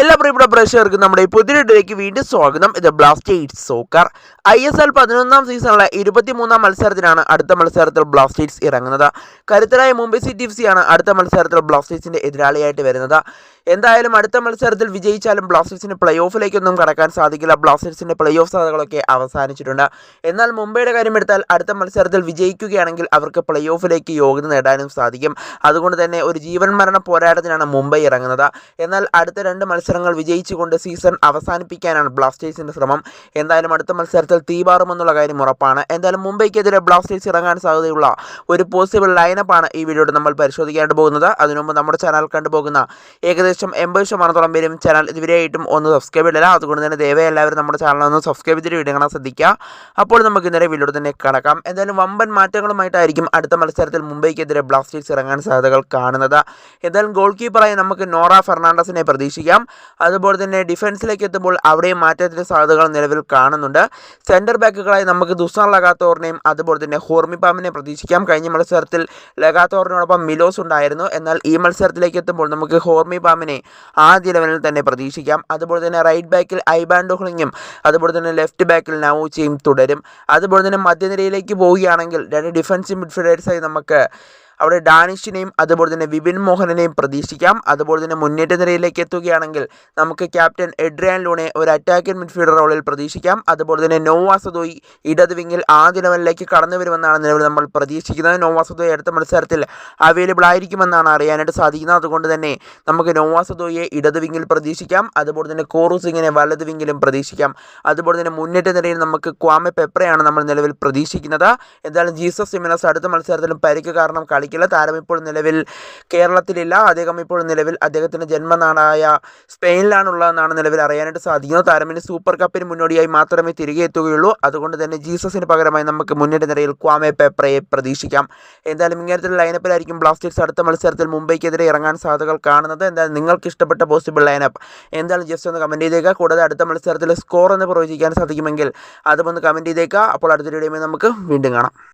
എല്ലാ പ്രിയപ്പെട്ട പ്രേക്ഷകർക്കും നമ്മുടെ ഈ പുതിയ വീഡിയോയിലേക്ക് വീണ്ടും സ്വാഗതം. ഇത് Blasters soccer I S L പതിനൊന്നാം സീസണിലെ ഇരുപത്തിമൂന്നാം മത്സരത്തിനാണ് അടുത്ത മത്സരത്തിൽ ബ്ലാസ്റ്റേഴ്സ് ഇറങ്ങുന്നത്. കരുത്തരായ മുംബൈ സിറ്റി എഫ് സിയാണ് അടുത്ത മത്സരത്തിൽ ബ്ലാസ്റ്റേഴ്സിന്റെ എതിരാളിയായിട്ട് വരുന്നത്. എന്തായാലും അടുത്ത മത്സരത്തിൽ വിജയിച്ചാലും ബ്ലാസ്റ്റേഴ്സിന് പ്ലേ ഓഫിലേക്കൊന്നും കടക്കാൻ സാധിക്കില്ല. ബ്ലാസ്റ്റേഴ്സിന്റെ പ്ലേ ഓഫ് സാധ്യതകളൊക്കെ അവസാനിച്ചിട്ടുണ്ട്. എന്നാൽ മുംബൈയുടെ കാര്യം എടുത്താൽ അടുത്ത മത്സരത്തിൽ വിജയിക്കുകയാണെങ്കിൽ അവർക്ക് പ്ലേ ഓഫിലേക്ക് യോഗ്യത നേടാനും സാധിക്കും. അതുകൊണ്ട് തന്നെ ഒരു ജീവൻ മരണ പോരാട്ടത്തിനാണ് മുംബൈ ഇറങ്ങുന്നത്. എന്നാൽ അടുത്ത രണ്ട് മത്സരങ്ങൾ വിജയിച്ചുകൊണ്ട് സീസൺ അവസാനിപ്പിക്കാനാണ് ബ്ലാസ്റ്റേഴ്സിന്റെ ശ്രമം. എന്തായാലും അടുത്ത മത്സരത്തിൽ തീപാറുമെന്നുള്ള കാര്യം ഉറപ്പാണ്. എന്തായാലും മുംബൈക്കെതിരെ ബ്ലാസ്റ്റേഴ്സ് ഇറങ്ങാൻ സാധ്യതയുള്ള ഒരു പോസിബിൾ ലൈനപ്പാണ് ഈ വീഡിയോയിൽ നമ്മൾ പരിശോധിക്കേണ്ടി പോകുന്നത്. അതിനുമുമ്പ് നമ്മുടെ ചാനൽ കണ്ടുപോകുന്ന ഏകദേശം എൺപത് ശതമാനത്തോളം പേരും ചാനൽ ഇതുവരെയായിട്ടും ഒന്ന് സബ്സ്ക്രൈബ് ചെയ്തില്ല അതുകൊണ്ട് തന്നെ ദയവായി എല്ലാവരും നമ്മുടെ ചാനൽ ഒന്ന് സബ്സ്ക്രൈബ് ചെയ്തിട്ട് വീഡിയോ കാണാൻ ശ്രദ്ധിക്കുക. അപ്പോൾ നമുക്ക് ഇന്നലെ വീഡിയോ തന്നെ കടക്കാം. എന്തായാലും വമ്പൻ മാറ്റങ്ങളുമായിട്ടായിരിക്കും അടുത്ത മത്സരത്തിൽ മുംബൈക്കെതിരെ ബ്ലാസ്റ്റേഴ്സ് ഇറങ്ങാൻ സാധ്യതകൾ കാണുന്നത്. എന്തായാലും ഗോൾ കീപ്പറായി നമുക്ക് നോറ ഫെർണാണ്ടസിനെ പ്രതീക്ഷിക്കാം. അതുപോലെ തന്നെ ഡിഫൻസിലേക്ക് എത്തുമ്പോൾ അവിടെയും മാറ്റത്തിന്റെ സാധ്യതകൾ നിലവിൽ കാണുന്നുണ്ട്. സെന്റർ ബാക്കുകളായി നമുക്ക് ദുസാൻ ലഗാത്തോറിനെയും അതുപോലെ തന്നെ ഹോർമിപ്പാമിനെ പ്രതീക്ഷിക്കാം. കഴിഞ്ഞ മത്സരത്തിൽ ലഗാത്തോറിനോടൊപ്പം മിലോസ് ഉണ്ടായിരുന്നു. എന്നാൽ ഈ മത്സരത്തിലേക്ക് എത്തുമ്പോൾ നമുക്ക് ഹോർമിപ്പാമിനെ ആദ്യ ലെവലിൽ തന്നെ പ്രതീക്ഷിക്കാം. അതുപോലെ തന്നെ റൈറ്റ് ബാക്കിൽ ഐബാൻഡോഹ്ലിങ്ങും അതുപോലെ തന്നെ ലെഫ്റ്റ് ബാക്കിൽ നവോച്ചയും തുടരും. അതുപോലെ തന്നെ മധ്യനിരയിലേക്ക് പോവുകയാണെങ്കിൽ രണ്ട് ഡിഫൻസീവ് മിഡ്ഫീൽഡേഴ്സായി നമുക്ക് അവിടെ ഡാനിഷിനെയും അതുപോലെ തന്നെ വിപിൻ മോഹനനെയും പ്രതീക്ഷിക്കാം. അതുപോലെ തന്നെ മുന്നേറ്റ നിരയിലേക്ക് എത്തുകയാണെങ്കിൽ നമുക്ക് ക്യാപ്റ്റൻ എഡ്രിയാൻ ലൂണെ ഒരു അറ്റാക്കിംഗ് മിഡ്ഫീൽഡർ റോളിൽ പ്രതീക്ഷിക്കാം. അതുപോലെ തന്നെ നോവാ സദോയി ഇടത് വിങ്ങിൽ ആദ്യ ലെവലിലേക്ക് കടന്നു വരുമെന്നാണ് നിലവിൽ നമ്മൾ പ്രതീക്ഷിക്കുന്നത്. നോവാ സദോയി അടുത്ത മത്സരത്തിൽ അവൈലബിൾ ആയിരിക്കുമെന്നാണ് അറിയാനായിട്ട് സാധിക്കുന്നത്. അതുകൊണ്ട് തന്നെ നമുക്ക് നോവാ സദോയെ ഇടത് വിങ്ങിൽ പ്രതീക്ഷിക്കാം. അതുപോലെ തന്നെ കോറു വലത് വിങ്ങിലും പ്രതീക്ഷിക്കാം. അതുപോലെ തന്നെ മുന്നേറ്റ നിരയിൽ നമുക്ക് ക്വാമെ പെപ്രയാണ് നമ്മൾ നിലവിൽ പ്രതീക്ഷിക്കുന്നത്. എന്തായാലും ജീസസ് സിമിനസ് അടുത്ത മത്സരത്തിലും പരിക്ക് കാരണം കളിക്കില്ല താരം ഇപ്പോൾ നിലവിൽ കേരളത്തിലില്ല. അദ്ദേഹം ഇപ്പോൾ നിലവിൽ അദ്ദേഹത്തിന്റെ ജന്മനാടായ സ്പെയിനിലാണുള്ളതെന്നാണ് നിലവിൽ അറിയാനായിട്ട് സാധിക്കുന്നത്. താരമിന് സൂപ്പർ കപ്പിന് മുന്നോടിയായി മാത്രമേ തിരികെ എത്തുകയുള്ളൂ. അതുകൊണ്ട് തന്നെ ജീസസിന് പകരമായി നമുക്ക് മുന്നിട്ട് നിരയിൽ ക്വാമെ പേപ്പറയെ പ്രതീക്ഷിക്കാം. എന്തായാലും ഇങ്ങനത്തെ ലൈനപ്പിലായിരിക്കും ബ്ലാസ്റ്റേഴ്സ് അടുത്ത മത്സരത്തിൽ മുംബൈക്കെതിരെ ഇറങ്ങാൻ സാധ്യതകൾ കാണുന്നത്. എന്തായാലും നിങ്ങൾക്ക് ഇഷ്ടപ്പെട്ട പോസിബിൾ ലൈനപ്പ് എന്തായാലും ജസ്റ്റ് ഒന്ന് കമന്റ് ചെയ്തേക്കുക. കൂടാതെ അടുത്ത മത്സരത്തിൽ സ്കോർ എന്ന് പ്രവചിക്കാൻ സാധിക്കുമെങ്കിൽ അതുമൊന്ന് കമന്റ് ചെയ്തേക്കുക. അപ്പോൾ അടുത്ത വീഡിയോയിൽ നമുക്ക് വീണ്ടും കാണാം.